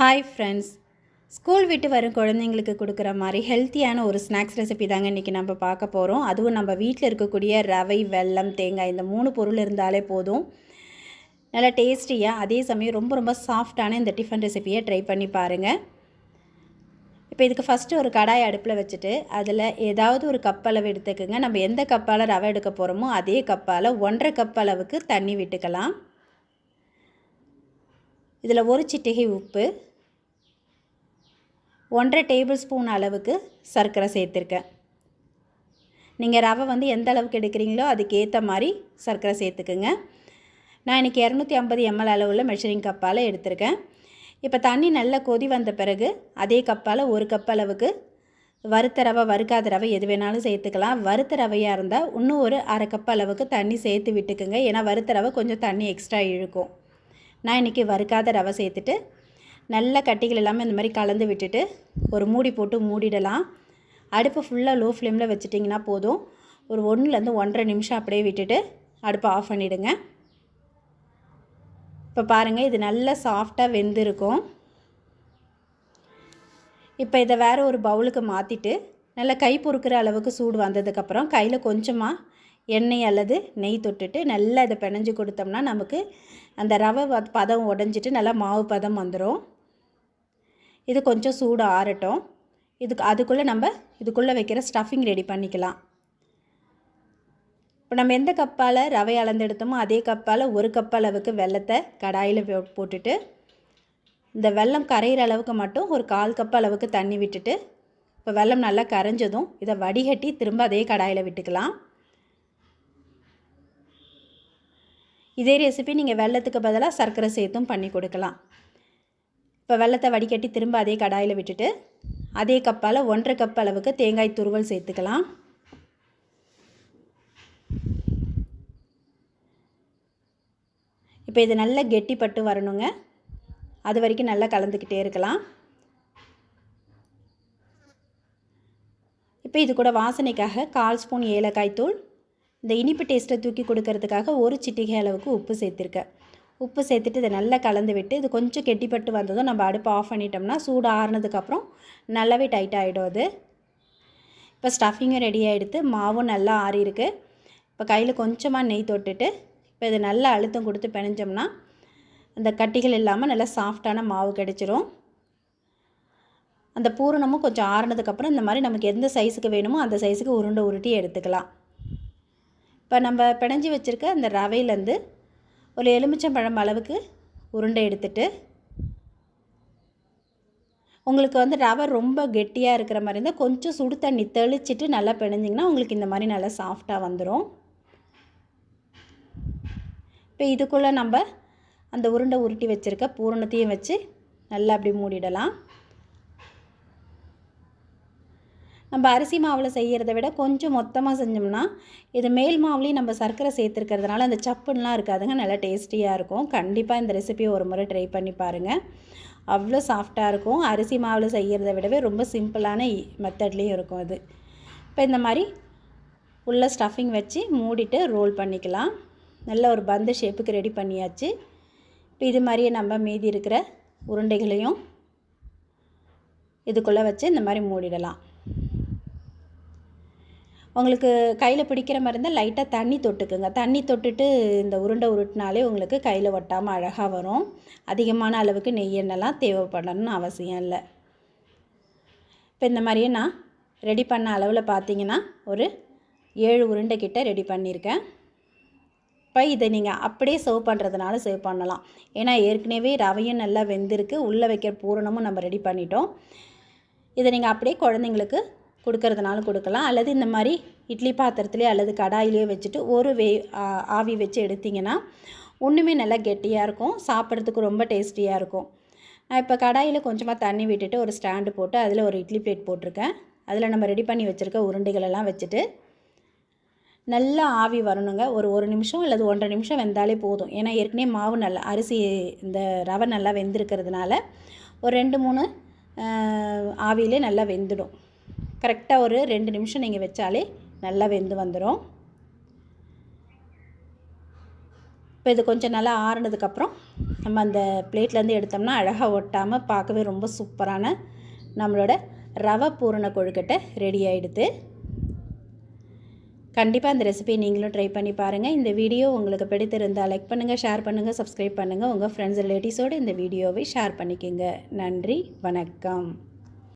Hi friends school விட்டு வரும் குழந்தைங்களுக்கு கொடுக்குற மாதிரி ஹெல்த்தியான ஒரு ஸ்நாக்ஸ் ரெசிபி தாங்க இன்றைக்கி நம்ம பார்க்க போகிறோம் அதுவும் நம்ம வீட்டில் இருக்கக்கூடிய ரவை வெல்லம் தேங்காய் இந்த மூணு பொருள் இருந்தாலே போதும். நல்லா டேஸ்டியாக அதே சமயம் ரொம்ப ரொம்ப சாஃப்டான இந்த டிஃபன் ரெசிபியை ட்ரை பண்ணி பாருங்கள் இப்போ இதுக்கு ஃபஸ்ட்டு ஒரு கடாய் அடுப்பில் வச்சுட்டு அதில் ஏதாவது ஒரு கப் அளவு எடுத்துக்கோங்க. நம்ம எந்த கப்பால் ரவை எடுக்க போகிறோமோ அதே கப்பால் ஒன்றரை கப் அளவுக்கு தண்ணி விட்டுக்கலாம். இதில் ஒரு சிட்டிகை உப்பு ஒன்றரை டேபிள் ஸ்பூன் அளவுக்கு சர்க்கரை சேர்த்துருக்கேன். நீங்கள் ரவை வந்து எந்த அளவுக்கு எடுக்கிறீங்களோ அதுக்கேற்ற மாதிரி சர்க்கரை சேர்த்துக்குங்க. நான் இன்றைக்கி இரநூத்தி ஐம்பது எம்எல் அளவில் மெஷரிங் கப்பால் எடுத்திருக்கேன். இப்போ தண்ணி நல்லா கொதி வந்த பிறகு அதே கப்பால் ஒரு கப் அளவுக்கு வறுத்த ரவை வறுக்காத ரவை எது வேணாலும் சேர்த்துக்கலாம். வறுத்த ரவையாக இருந்தால் இன்னும் ஒரு அரை கப் அளவுக்கு தண்ணி சேர்த்து விட்டுக்குங்க. ஏன்னா வறுத்த ரவை கொஞ்சம் தண்ணி எக்ஸ்ட்ரா இழுக்கும். நான் இன்றைக்கி வறுக்காத ரவை சேர்த்துட்டு நல்ல கட்டிகள் எல்லாமே இந்த மாதிரி கலந்து விட்டுட்டு ஒரு மூடி போட்டு மூடிடலாம். அடுப்பு ஃபுல்லாக லோ ஃப்ளேமில் வச்சுட்டிங்கன்னா போதும். ஒரு ஒன்றுலேருந்து ஒன்றரை நிமிஷம் அப்படியே விட்டுட்டு அடுப்பை ஆஃப் பண்ணிவிடுங்க இப்போ பாருங்கள் இது நல்லா சாஃப்டாக வெந்திருக்கும். இப்போ இதை வேறு ஒரு பவுலுக்கு மாற்றிட்டு நல்லா கை பொறுக்கிற அளவுக்கு சூடு வந்ததுக்கப்புறம் கையில் கொஞ்சமாக எண்ணெய் அல்லது நெய் தொட்டுட்டு நல்லா இதை பிணைஞ்சு கொடுத்தோம்னா நமக்கு அந்த ரவை வ- பதம் உடஞ்சிட்டு நல்லா மாவு பதம் வந்துடும் இது கொஞ்சம் சூடு ஆறட்டும். இதுக்கு அதுக்குள்ளே நம்ம இதுக்குள்ளே வைக்கிற ஸ்டஃபிங் ரெடி பண்ணிக்கலாம். இப்போ நம்ம எந்த கப்பால் ரவை அளந்தெடுத்தோமோ அதே கப்பால் ஒரு கப் அளவுக்கு வெல்லத்தை கடாயில் போ- போட்டுட்டு இந்த வெல்லம் கரையிற அளவுக்கு மட்டும் ஒரு கால் கப் அளவுக்கு தண்ணி விட்டுட்டு இப்போ வெல்லம் நல்லா கரைஞ்சதும் இதை வடிகட்டி திரும்ப அதே கடாயில் விட்டுக்கலாம். இதே ரெசிபி நீங்கள் வெல்லத்துக்கு பதிலாக சர்க்கரை சேர்த்தும் பண்ணி கொடுக்கலாம். இப்போ வெல்லத்தை வடிகட்டி திரும்ப அதே கடாயில் விட்டுட்டு அதே கப்பால் ஒன்றரை கப் அளவுக்கு தேங்காய் துருவல் சேர்த்துக்கலாம். இப்போ இது நல்லா கெட்டிப்பட்டு வரணுங்க. அது வரைக்கும் நல்லா கலந்துக்கிட்டே இருக்கலாம். இப்போ இது கூட வாசனைக்காக கால் ஸ்பூன் ஏலக்காய் தூள் இந்த இனிப்பு டேஸ்ட்டை தூக்கி கொடுக்கறதுக்காக ஒரு சிட்டிகை அளவுக்கு உப்பு சேர்த்துருக்கேன். உப்பு சேர்த்துட்டு இதை நல்லா கலந்து விட்டு இது கொஞ்சம் கெட்டிப்பட்டு வந்ததும் நம்ம அடுப்பு ஆஃப் பண்ணிட்டோம்னா சூடு ஆறுனதுக்கப்புறம் நல்லாவே டைட் ஆகிடும் அது. இப்போ ஸ்டஃபிங்கும் ரெடி ஆகிடுத்து மாவும் நல்லா ஆறியிருக்கு. இப்போ கையில் கொஞ்சமாக நெய் தொட்டுட்டு இப்போ இதை நல்லா அழுத்தம் கொடுத்து பிணைஞ்சோம்னா அந்த கட்டிகள் இல்லாமல் நல்லா சாஃப்டான மாவு கிடைச்சிரும். அந்த பூரணமும் கொஞ்சம் ஆறுனதுக்கப்புறம் இந்த மாதிரி நமக்கு எந்த சைஸுக்கு வேணுமோ அந்த சைஸுக்கு உருண்டை உருட்டி எடுத்துக்கலாம். இப்போ நம்ம பிணைஞ்சி வச்சுருக்க அந்த ரவையிலேருந்து ஒரு எலுமிச்சம்பழம் அளவுக்கு உருண்டை எடுத்துட்டு உங்களுக்கு வந்து ரவை ரொம்ப கெட்டியாக இருக்கிற மாதிரி இருந்தால் கொஞ்சம் சுடு தண்ணி தெளிச்சிட்டு நல்லா பிணைஞ்சிங்கன்னா உங்களுக்கு இந்த மாதிரி நல்லா சாஃப்டாக வந்துடும். இப்போ இதுக்குள்ளே நம்ம அந்த உருண்டை உருட்டி வச்சுருக்க பூரணத்தையும் வச்சு நல்லா அப்படி மூடிடலாம். நம்ம அரிசி மாவில் செய்கிறத விட கொஞ்சம் மொத்தமாக செஞ்சோம்னா இது மேல் மாவுலேயும் நம்ம சர்க்கரை சேர்த்துருக்கிறதுனால அந்த சப்புன்னெலாம் இருக்காதுங்க. நல்லா டேஸ்டியாக இருக்கும். கண்டிப்பாக இந்த ரெசிபியை ஒரு முறை ட்ரை பண்ணி பாருங்கள் அவ்வளோ சாஃப்டாக இருக்கும். அரிசி மாவில் செய்கிறத விடவே ரொம்ப சிம்பிளான மெத்தட்லேயும் இருக்கும் அது. இப்போ இந்த மாதிரி உள்ள ஸ்டஃபிங் வச்சு மூடிட்டு ரோல் பண்ணிக்கலாம். நல்ல ஒரு பந்து ஷேப்புக்கு ரெடி பண்ணியாச்சு. இப்போ இது மாதிரியே நம்ம மீதி இருக்கிற உருண்டைகளையும் இதுக்குள்ளே வச்சு இந்த மாதிரி மூடிடலாம். உங்களுக்கு கையில் பிடிக்கிற மாதிரி இருந்தால் லைட்டாக தண்ணி தொட்டுக்குங்க. தண்ணி தொட்டுட்டு இந்த உருண்டை உருட்டினாலே உங்களுக்கு கையில் ஒட்டாமல் அழகாக வரும். அதிகமான அளவுக்கு நெய் எண்ணெய்லாம் தேவைப்படணும்னு அவசியம் இல்லை. இப்போ இந்த மாதிரியே நான் ரெடி பண்ண அளவில் பார்த்தீங்கன்னா ஒரு ஏழு உருண்டை கிட்ட ரெடி பண்ணியிருக்கேன் இப்போ இதை நீங்கள் அப்படியே சர்வ் பண்ணுறதுனால சர்வ் பண்ணலாம். ஏன்னா ஏற்கனவே ரவையும் நல்லா வெந்திருக்கு. உள்ளே வைக்கிற பூரணமும் நம்ம ரெடி பண்ணிட்டோம். இதை நீங்கள் அப்படியே குழந்தைங்களுக்கு கொடுக்கறதுனாலும் கொடுக்கலாம். அல்லது இந்த மாதிரி இட்லி பாத்திரத்துலேயே அல்லது கடாயிலேயே வச்சுட்டு ஒரு வே ஆவி வச்சு எடுத்திங்கன்னா ஒன்றுமே நல்லா கெட்டியாக இருக்கும். சாப்பிட்றதுக்கு ரொம்ப டேஸ்டியாக இருக்கும். நான் இப்போ கடாயில் கொஞ்சமாக தண்ணி விட்டுட்டு ஒரு ஸ்டாண்டு போட்டு அதில் ஒரு இட்லி பிளேட் போட்டிருக்கேன். அதில் நம்ம ரெடி பண்ணி வச்சுருக்க உருண்டைகளெல்லாம் வச்சுட்டு நல்லா ஆவி வரணுங்க. ஒரு ஒரு நிமிஷம் அல்லது ஒன்றரை நிமிஷம் வெந்தாலே போதும். ஏன்னா ஏற்கனவே மாவு நல்லா அரிசி இந்த ரவை நல்லா வெந்திருக்கிறதுனால ஒரு ரெண்டு மூணு ஆவியிலே நல்லா வெந்துடும். கரெக்டாக ஒரு ரெண்டு நிமிஷம் நீங்கள் வச்சாலே நல்லா வெந்து வந்துடும் இப்போ இது கொஞ்சம் நல்லா ஆறுனதுக்கப்புறம் நம்ம அந்த பிளேட்லேருந்து எடுத்தோம்னா அழகாக ஒட்டாமல் பார்க்கவே ரொம்ப சூப்பரான நம்மளோட ரவை பூரண கொழுக்கட்டை ரெடி ஆகிடுது கண்டிப்பாக இந்த ரெசிபி நீங்களும் ட்ரை பண்ணி பாருங்கள் இந்த வீடியோ உங்களுக்கு பிடித்திருந்தால் லைக் பண்ணுங்கள் ஷேர் பண்ணுங்கள் சப்ஸ்கிரைப் பண்ணுங்கள் உங்கள் ஃப்ரெண்ட்ஸ் ரிலேட்டிவ்ஸோடு இந்த வீடியோவை ஷேர் பண்ணிக்கோங்க. நன்றி வணக்கம்.